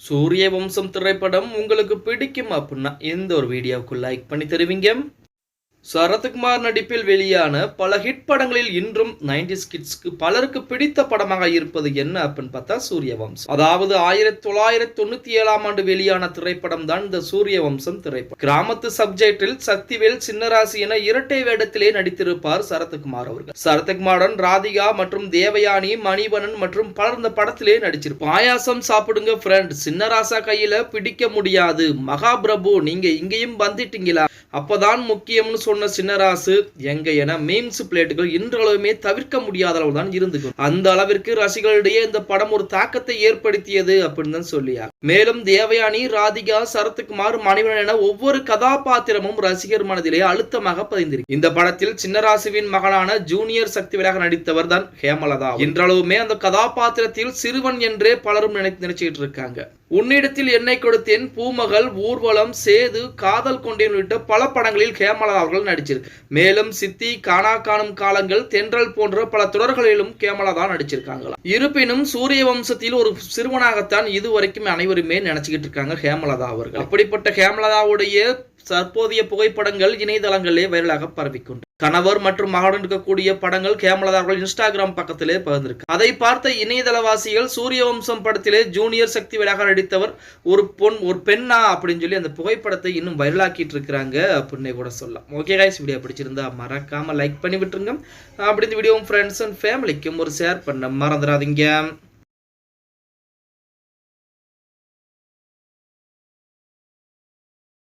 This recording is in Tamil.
சூரிய வம்சம் திரைப்படம் உங்களுக்கு பிடிக்கும் அப்படின்னா எந்த ஒரு வீடியோவுக்கு லைக் பண்ணி தருவீங்க? சரத்குமார் நடிப்பில் வெளியான பல ஹிட் படங்களில் இன்றும் 90s கிட்ஸ்க்கு பலருக்கு பிடித்த படமாக இருப்பது என்ன அப்படின்னு பார்த்தா சூரிய வம்சம் அதாவது ஆயிரத்தி தொள்ளாயிரத்தி தொண்ணூத்தி ஏழாம் ஆண்டு வெளியான திரைப்படம் தான் இந்த சூரிய வம்சம் திரைப்படம். கிராமத்து சப்ஜெக்டில் சக்திவேல் சின்னராசி என இரட்டை வேடத்திலே நடித்திருப்பார் சரத்குமார் அவர்கள். சரத்குமாருடன் ராதிகா மற்றும் தேவயானி மணிவணன் மற்றும் பலர் இந்த படத்திலே நடிச்சிருப்பார். பாயாசம் சாப்பிடுங்க ஃப்ரெண்ட் சின்னராசா கையில பிடிக்க முடியாது. மகாபிரபு நீங்க இங்கேயும் வந்துட்டீங்களா? அப்பதான் முக்கியம்னு சொன்ன சின்னராசு எங்க என மீம்ஸ் பிளேட்டுகள் இன்றளவுமே தவிர்க்க முடியாத அளவு தான் இருந்துக்கும். அந்த அளவிற்கு ரசிகர்களிடையே இந்த படம் ஒரு தாக்கத்தை ஏற்படுத்தியது அப்படின்னு தான் சொல்லியா. மேலும் தேவயானி ராதிகா சரத்குமார் மணிவன் என ஒவ்வொரு கதாபாத்திரமும் ரசிகர் மனதிலே அழுத்தமாக பதிந்திருக்கு. இந்த படத்தில் சின்னராசுவின் மகளான ஜூனியர் சக்திவேலாக நடித்தவர் தான் ஹேமலதா. இன்றளவுமே அந்த கதாபாத்திரத்தில் சிறுவன் என்றே பலரும் நினைத்து நினைச்சிட்டு இருக்காங்க. உன்னிடத்தில் என்னை கொடுத்தேன். பூமகள் ஊர்வலம் சேது காதல் கொண்டேன் உள்ளிட்ட பல படங்களில் ஹேமலதா அவர்கள் நடிச்சிரு. மேலும் சித்தி காணா காணும் காலங்கள் தென்றல் போன்ற பல தொடர்களிலும் கேமலதா நடிச்சிருக்காங்களாம் இருப்பினும் சூரிய வம்சத்தில் ஒரு சிறுவனாகத்தான் இதுவரைக்கும் அனைவருமே நினைச்சுக்கிட்டு இருக்காங்க ஹேமலதா அவர்கள். அப்படிப்பட்ட ஹேமலதாவுடைய தற்போதைய புகைப்படங்கள் இணையதளங்களிலே வைரலாக பரவிக்கொண்டு கணவர் மற்றும் மகளுடன் இருக்கக்கூடிய படங்கள் கேமலதா அவர்கள் இன்ஸ்டாகிராம் பக்கத்திலே பகிர்ந்திருக்கு. அதை பார்த்த இணையதளவாசிகள் சூரிய வம்சம் படத்திலே ஜூனியர் சக்தி வேலாக நடித்தவர் ஒரு பொன் ஒரு பெண்ணா அப்படின்னு சொல்லி அந்த புகைப்படத்தை இன்னும் வைரலாக்கிட்டு இருக்கிறாங்க அப்படின்னே கூட சொல்லலாம். ஓகே காய்ஸ் வீடியோ பிடிச்சிருந்தா மறக்காம லைக் பண்ணி விட்டுருங்க. அப்படி இந்த வீடியோ ஃப்ரெண்ட்ஸ் அண்ட் ஃபேமிலிக்கும் ஒரு ஷேர் பண்ண மறந்துடாதீங்க.